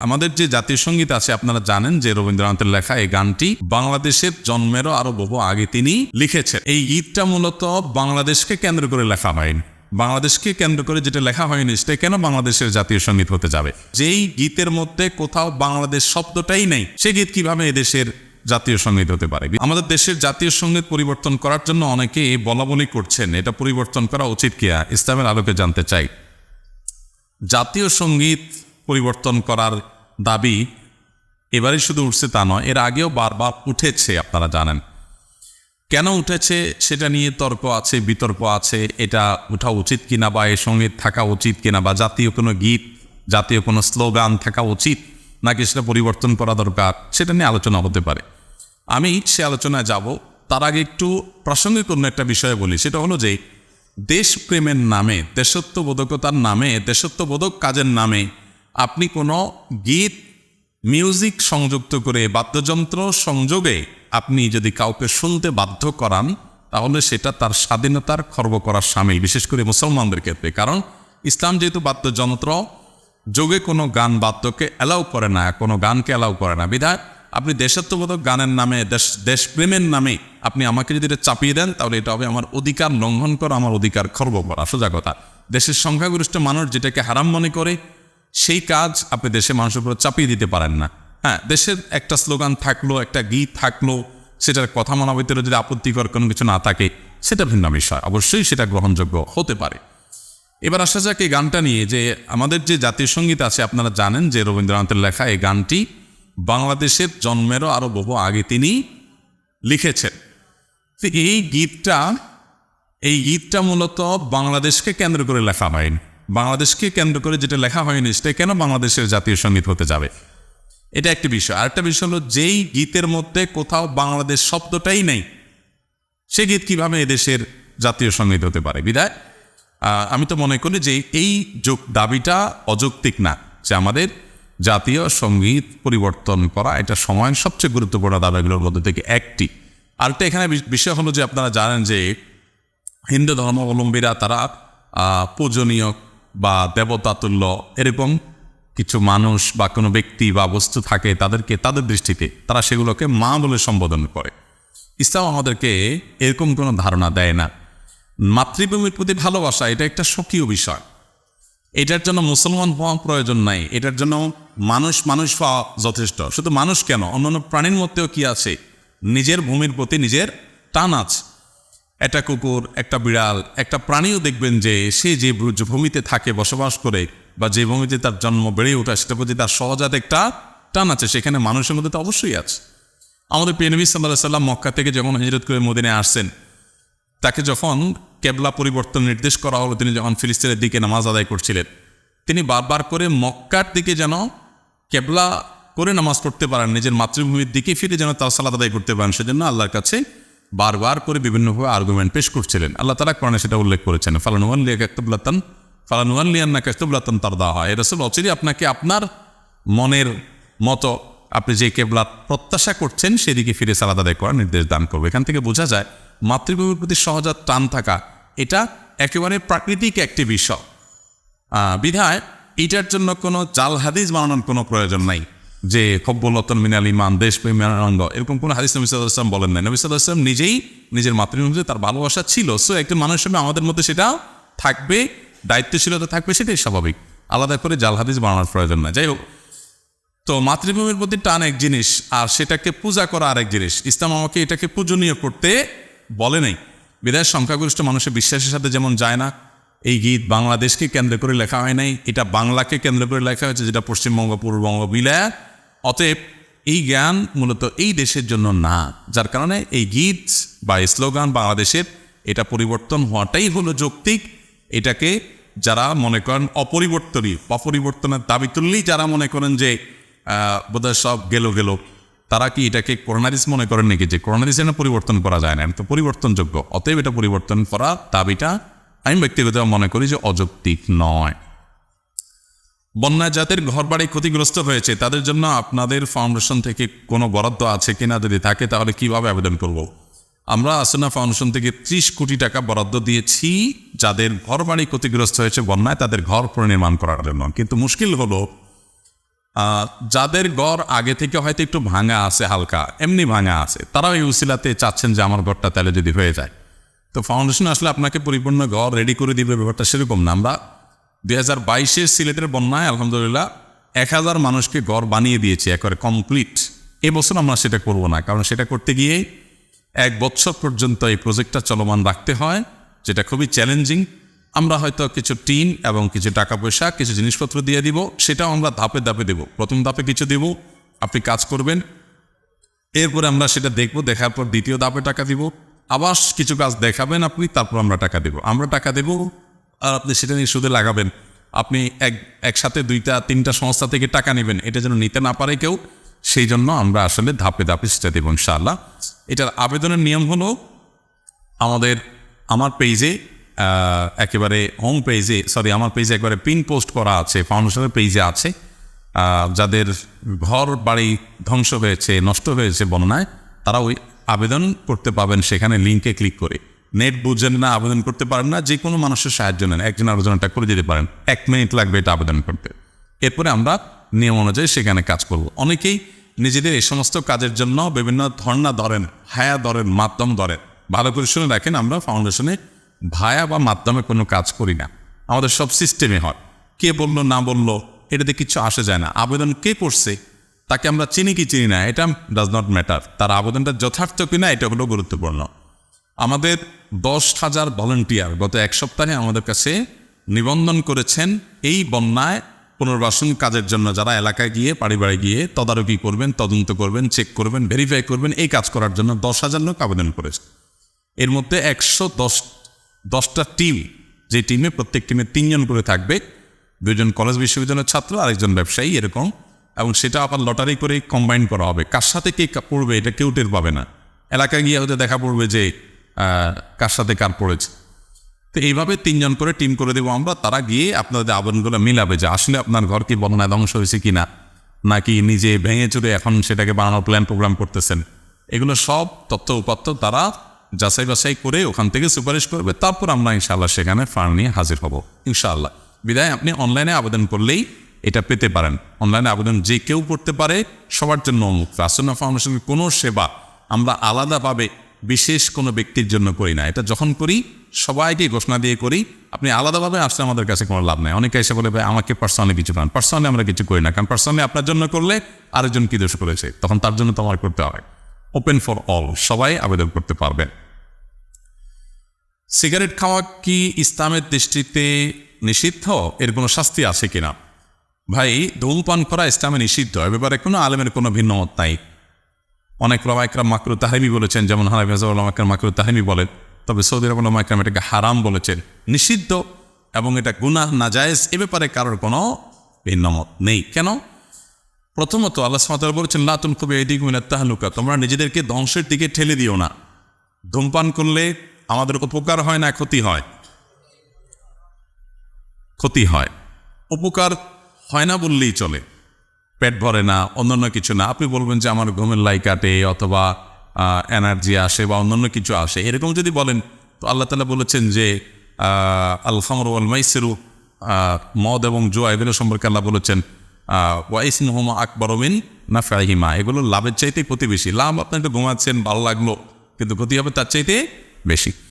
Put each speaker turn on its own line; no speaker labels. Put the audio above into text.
আমাদের যে জাতীয় সংগীত আছে, আপনারা জানেন যে রবীন্দ্রনাথের লেখা এই গানটি বাংলাদেশের জন্মেরও আরও বহু আগে তিনি লিখেছেন। এই গীতটা মূলত বাংলাদেশকে কেন্দ্র করে লেখা হয়নি। বাংলাদেশকে কেন্দ্র করে যেটা লেখা হয়নি সেটা কেন বাংলাদেশের জাতীয় সংগীত হতে যাবে? যেই গীতের মধ্যে কোথাও বাংলাদেশ শব্দটাই নেই, সে গীত কীভাবে এদেশের জাতীয় সংগীত হতে পারে? আমাদের দেশের জাতীয় সংগীত পরিবর্তন করার জন্য অনেকে বলা বলি করছেন, এটা পরিবর্তন করা উচিত কিয়া ইসলামের আলোকে জানতে চাই। জাতীয় সংগীত পরিবর্তন করার দাবি এবারে শুধু উঠছে তা নয়, এর আগেও বারবার উঠেছে, আপনারা জানেন। কেন উঠেছে সেটা নিয়ে তর্ক আছে, বিতর্ক আছে, এটা ওঠা উচিত কিনা বা এর সংগীত থাকা উচিত কিনা বা জাতীয় কোনো গীত, জাতীয় কোনো স্লোগান থাকা উচিত নাকি সেটা পরিবর্তন করা দরকার, সেটা নিয়ে আলোচনা হতে পারে। আমি সে আলোচনায় যাব, তার আগে একটু প্রাসঙ্গিক অন্য একটা বিষয় বলি, সেটা হলো যে দেশপ্রেমের নামে, দেশত্ববোধকতার নামে, দেশত্ববোধক কাজের নামে আপনি কোনো গীত মিউজিক সংযুক্ত করে বাদ্যযন্ত্র সংযোগে আপনি যদি কাউকে শুনতে বাধ্য করান, তাহলে সেটা তার স্বাধীনতার খর্ব করার সামিল, বিশেষ করে মুসলমানদের ক্ষেত্রে। কারণ ইসলাম যেহেতু বাদ্যযন্ত্র, যোগে কোনো গান বাদ্যকে অ্যালাউ করে না, কোনো গানকে অ্যালাউ করে না। বিধায় আপনি দেশাত্মবোধক গানের নামে, দেশ, দেশপ্রেমের নামে আপনি আমাকে যদি এটা চাপিয়ে দেন, তাহলে এটা হবে আমার অধিকার লঙ্ঘন করা, আমার অধিকার খর্ব করা। সোজা কথা। দেশের সংখ্যাগরিষ্ঠ মানুষ যেটাকে হারাম মনে করে সেই কাজ আপনি দেশের মানুষের উপর চাপিয়ে দিতে পারেন না। হ্যাঁ দেশের একটা স্লোগান থাকল, একটা গীত থাকল, সেটার কথা মানা ভিতরে যদি আপত্তিকর কোনো কিছু না থাকে, সেটা ভিন্ন বিষয়। অবশ্যই সেটা গ্রহণযোগ্য হতে পারে। এবার আসা যাক এই গানটা নিয়ে যে আমাদের যে জাতীয় সংগীত আছে, আপনারা জানেন যে রবীন্দ্রনাথের লেখা এই গানটি বাংলাদেশের জন্মেরও আরও বহু আগে তিনি লিখেছেন। এই গীতটা এই গীতটা মূলত বাংলাদেশকে কেন্দ্র করে লেখা হয়নি। বাংলাদেশকে কেন্দ্র করে যেটা লেখা হয়নি সেটা কেন বাংলাদেশের জাতীয় সংগীত হতে যাবে? এটা একটি বিষয়। আরেকটা বিষয় হলো, যেই গীতের মধ্যে কোথাও বাংলাদেশ শব্দটাই নেই, সে গীত কীভাবে এদেশের জাতীয় সংগীত হতে পারে? বিদায়। আমি তো মনে করি যে এই যোগ দাবিটা অযৌক্তিক না, যে আমাদের জাতীয় সংগীত পরিবর্তন করা এটা সময়ের সবচেয়ে গুরুত্বপূর্ণ দাবিগুলোর মধ্যে থেকে একটি। আরেকটা এখানে বিষ- বিষয় হলো যে আপনারা জানেন যে হিন্দু ধর্মাবলম্বীরা তারা পূজনীয় বা দেবতাতুল্য এরকম কিছু মানুষ বা কোনো ব্যক্তি বা বস্তু থাকে তাদেরকে, তাদের দৃষ্টিতে তারা সেগুলোকে মা বলে সম্বোধন করে। ইসলাম আমাদেরকে এরকম কোনো ধারণা দেয় না। মাতৃভূমির প্রতি ভালোবাসা, এটা একটা স্বকীয় বিষয়। এটার জন্য মুসলমান হওয়া প্রয়োজন নাই। এটার জন্য মানুষ মানুষ হওয়া যথেষ্ট। শুধু মানুষ কেন? অন্যান্য প্রাণীর মধ্যেও কি আছে? নিজের ভূমির প্রতি নিজের টান আছে। একটা কুকুর, একটা বিড়াল, একটা প্রাণীও দেখবেন যে সে যে ভূমিতে থাকে, বসবাস করে বা যে ভূমিতে তার জন্ম বেড়ে ওঠা সেটার প্রতি তার সহজাত একটা টান আছে। সেখানে মানুষের মধ্যে তো অবশ্যই আছে। আমাদের প্রিয়নবী সাল্লাহ সাল্লাম মক্কা থেকে যখন হিজরত করে মদিনে আসছেন, তাকে যখন কেবলা পরিবর্তন নির্দেশ করা হলো, তিনি যখন ফিলিস্তিনের দিকে নামাজ আদায় করছিলেন, তিনি বারবার করে মক্কার দিকে যেন কেবলা করে নামাজ পড়তে পারেন, নিজের মাতৃভূমির দিকে ফিরে যেন তার সালাদ আদায় করতে পারেন, সেজন্য আল্লাহর কাছে বারবার করে বিভিন্নভাবে আর্গুমেন্ট পেশ করছিলেন। আল্লাহ তারা কোরআনে সেটা উল্লেখ করেছেন ফালানুয়ান লিয়া কাকতুবলাতন ফালানুয়ান লিয়ান্না কাকতুবলাতন তার দেওয়া হয় রসুল অচিরে আপনাকে আপনার মনের মতো আপনি যে কেবলা প্রত্যাশা করছেন, সেদিকে ফিরে সালাদ আদায় করার নির্দেশ দান করবে। এখান থেকে বোঝা যায়, মাতৃভূমির প্রতি সহজাত টান থাকা, এটা একেবারে প্রাকৃতিক একটি বিষয়। বিধায় এটার জন্য কোনো জাল হাদিস বানানোর কোনো প্রয়োজন নাই। যে খব্বলতন মিনাল ইমান দেশ প্রেমানন্দ এরকম কোনো হাদিস নবী সাল্লাহ আসলাম বলেন নাই। নবী সাল্লাহ আসলাম নিজেই নিজের মাতৃভূমিতে তার ভালোবাসা ছিল। সো একজন মানুষের সঙ্গে আমাদের মধ্যে সেটা থাকবে, দায়িত্বশীলতা থাকবে, সেটাই স্বাভাবিক। আলাদা করে জাল হাদিস বানানোর প্রয়োজন না যাই হোক তো মাতৃভূমির প্রতি টান এক জিনিস, আর সেটাকে পূজা করা আরেক জিনিস। ইসলাম আমাকে এটাকে পূজনীয় করতে বলে নাই। বিদায় সংখ্যাগরিষ্ঠ মানুষের বিশ্বাসের সাথে যেমন যায় না, এই গীত বাংলাদেশকে কেন্দ্র করে লেখা হয় নাই, এটা বাংলাকে কেন্দ্র করে লেখা হয়েছে, যেটা পশ্চিমবঙ্গ, পূর্ববঙ্গ মিলায় অতএব এই জ্ঞান মূলত এই দেশের জন্য না, যার কারণে এই গীত বা স্লোগান বাংলাদেশের এটা পরিবর্তন হওয়াটাই হলো যৌক্তিক। এটাকে যারা মনে করেন অপরিবর্তনীয় অপরিবর্তনের দাবি তুললেই যারা মনে করেন যে বোধহয় সব গেল গেল, তারা কি এটাকে করোনারিস মনে করেন নাকি যে করোনারিস যেন পরিবর্তন করা যায় না? তো পরিবর্তনযোগ্য। অতএব এটা পরিবর্তন করা দাবিটা আমি ব্যক্তিগত মনে করি যে অযৌক্তিক নয়। বন্যা যাদের ঘরবাড়ি ক্ষতিগ্রস্ত হয়েছে, তাদের জন্য আপনাদের ফাউন্ডেশন থেকে কোনো বরাদ্দ আছে কিনা যদি থাকে, তাহলে কীভাবে আবেদন করব? আমরা আসনা ফাউন্ডেশন থেকে ত্রিশ কোটি টাকা বরাদ্দ দিয়েছি, যাদের ঘরবাড়ি ক্ষতিগ্রস্ত হয়েছে বন্যায়, তাদের ঘর পুনর্নির্মাণ করার জন্য। কিন্তু মুশকিল হলো যাদের গড় আগে থেকে হয়তো একটু ভাঙা আছে হালকা, এমনি ভাঙা আছে, তারাও এই উসিলাতে চাচ্ছেন যে আমার গড়টা তাহলে যদি হয়ে যায়। তো ফাউন্ডেশন আসলে আপনাকে পরিপূর্ণ ঘর রেডি করে দিবে ব্যাপারটা সেরকম না। আমরা দুই হাজার বাইশের সিলেটের বন্যায় আলহামদুলিল্লাহ এক হাজার মানুষকে ঘর বানিয়ে দিয়েছে, একবারে কমপ্লিট এবছর আমরা সেটা করব না, কারণ সেটা করতে গিয়ে এক বছর পর্যন্ত এই প্রজেক্টটা চলমান রাখতে হয়, যেটা খুবই চ্যালেঞ্জিং আমরা হয়তো কিছু টিম এবং কিছু টাকা পয়সা, কিছু জিনিসপত্র দিয়ে দিব, সেটাও আমরা ধাপে ধাপে দেব। প্রথম ধাপে কিছু দেব, আপনি কাজ করবেন। এরপরে আমরা সেটা দেখব, দেখার পর দ্বিতীয় ধাপে টাকা দিব। আবার কিছু কাজ দেখাবেন আপনি, তারপর আমরা টাকা দেব। আমরা টাকা দেব আর আপনি সেটা নিয়ে সুদে লাগাবেন। আপনি এক, একসাথে দুইটা, তিনটা সংস্থা থেকে টাকা নেবেন। এটা যেন নিতে না পারে কেউ, সেই জন্য আমরা আসলে ধাপে ধাপে সেটা দেবো ইনশাআল্লাহ। এটার আবেদনের নিয়ম হলো আমাদের, আমার পেজে একেবারে হোম পেজে সরি আমার পেজে একবারে পিন পোস্ট করা আছে ফাউন্ডেশনের পেজে আছে। যাদের ঘর, বাড়ি ধ্বংস হয়েছে, নষ্ট হয়েছে বন্যায় তারা ওই আবেদন করতে পাবেন। সেখানে লিঙ্কে ক্লিক করে। নেট বুঝেন না, আবেদন করতে পারেন না যে কোনো মানুষের সাহায্য নেন। একজন আলোচনাটা করে দিতে পারেন। এক মিনিট লাগবে এটা আবেদন করতে। এরপরে আমরা নিয়ম অনুযায়ী সেখানে কাজ করব। অনেকেই নিজেদের এই সমস্ত কাজের জন্য বিভিন্ন ধর্ণা ধরেন, হায়া ধরেন, মাধ্যম ধরেন। ভালো করে শুনে রাখেন আমরা ফাউন্ডেশনে ভায়া বা মাধ্যমে কোনো কাজ করি না। আমাদের সব সিস্টেমে হয়। কে বলল, না বলল, এটাতে কিছু আসে যায় না। আবেদন কে করছে, তাকে আমরা চিনি কি চিনি না, এটা ডাজ নট ম্যাটার তার আবেদনটা যথার্থ কিনা, এটা হলো গুরুত্বপূর্ণ। আমাদের দশ হাজার ভলেন্টিয়ার গত এক সপ্তাহে আমাদের কাছে নিবন্ধন করেছেন এই বন্যায় পুনর্বাসন কাজের জন্য যারা এলাকায় গিয়ে বাড়ি বাড়ি গিয়ে তদারকি করবেন, তদন্ত করবেন চেক করবেন ভেরিফাই করবেন, এই কাজ করার জন্য দশ হাজার লোক আবেদন করেছে। এর মধ্যে একশো দশ, দশটা টিম যে টিমে প্রত্যেক টিমে তিনজন করে থাকবে। দুজন কলেজ বিশ্ববিদ্যালয়ের ছাত্র, আরেকজন ব্যবসায়ী, এরকম। এবং সেটা আবার লটারি করে কম্বাইন করা হবে। কার সাথে কে, পড়বে, এটা কেউ টের পাবে না। এলাকায় গিয়ে হয়তো দেখা পড়বে যে কার সাথে কার পড়েছে? তো এইভাবে তিনজন করে টিম করে দেবো আমরা, তারা গিয়ে আপনাদের আবেদনগুলো মিলাবে যে আসলে আপনার ঘর কি বন্যায় ধ্বংস হয়েছে কিনা, নাকি নিজে ভেঙে চুরে এখন সেটাকে বানানোর প্ল্যান প্রোগ্রাম করতেছেন। এগুলো সব তথ্য উপাত্ত তারা যাচাই বাছাই করে ওখান থেকে সুপারিশ করবে। তারপর আমরা ইনশাআল্লাহ সেখানে ফান্ড নিয়ে হাজির হব, ইনশাআল্লাহ। বিদায়, আপনি অনলাইনে আবেদন করলেই এটা পেতে পারেন। অনলাইনে আবেদন যে কেউ করতে পারে, সবার জন্য উন্মুক্ত আসন্ন ফাউন্ডেশনের কোনো সেবা আমরা আলাদাভাবে বিশেষ কোনো ব্যক্তির জন্য করি না। এটা যখন করি, সবাইকে ঘোষণা দিয়ে করি, আপনি আলাদাভাবে আসলে আমাদের কাছে কোনো লাভ নেই। অনেকে এসে বলে, ভাই, আমাকে পার্সোনালি কিছু পান পার্সোনালি আমরা কিছু করি না, কারণ পার্সোনালি আপনার জন্য করলে আরেকজন কি দোষ করেছে? তখন তার জন্য তোমার করতে হবে ওপেন ফর অল সবাই আবেদন করতে পারবে। সিগারেট খাওয়া কি ইসলামের দৃষ্টিতে নিষিদ্ধ? এর কোনো শাস্তি আছে কিনা? ভাই, ধূমপান করা ইসলামে নিষিদ্ধ। এ ব্যাপারে কোনো আলেমের কোনো ভিন্ন মত নাই। অনেক রমাইকরাম মাকরু তাহিমি বলেছেন, যেমন হানাফি মাকরাম মাকরু তাহিমি বলেন, তবে সৌদি আরব রমাইকরাম এটাকে হারাম বলেছেন। নিষিদ্ধ এবং এটা গুনাহ নাজায়েজ এ ব্যাপারে কারোর কোনো ভিন্ন মত নেই। কেন? প্রথমত আল্লাহ সামাতাল বলেছেন লাতুন খুবই এদিক মিনাত তাহলুকা তোমরা নিজেদেরকে ধ্বংসের দিকে ঠেলে দিও না। ধূমপান করলে আমাদের উপকার হয় না, ক্ষতি হয়? ক্ষতি হয়। উপকার হয় না বললেই চলে। পেট ভরে না, অন্যান্য কিছু না। আপনি বলবেন যে আমার ঘুমের লাই কাটে অথবা এনার্জি আসে বা অন্যান্য কিছু আসে। এরকম যদি বলেন, তো আল্লাহ তালা বলেছেন যে আল খামর ওয়াল মাইসেরু মদ এবং জোয়া, এগুলো সম্পর্কে আল্লাহ বলেছেন ওয়াইসিন হোমা আকবরমিন না ফাহিমা এগুলো লাভের চাইতে ক্ষতি বেশি। লাভ আপনি একটু ঘুমাচ্ছেন, ভালো লাগল, কিন্তু ক্ষতি হবে তার চাইতে বেশি।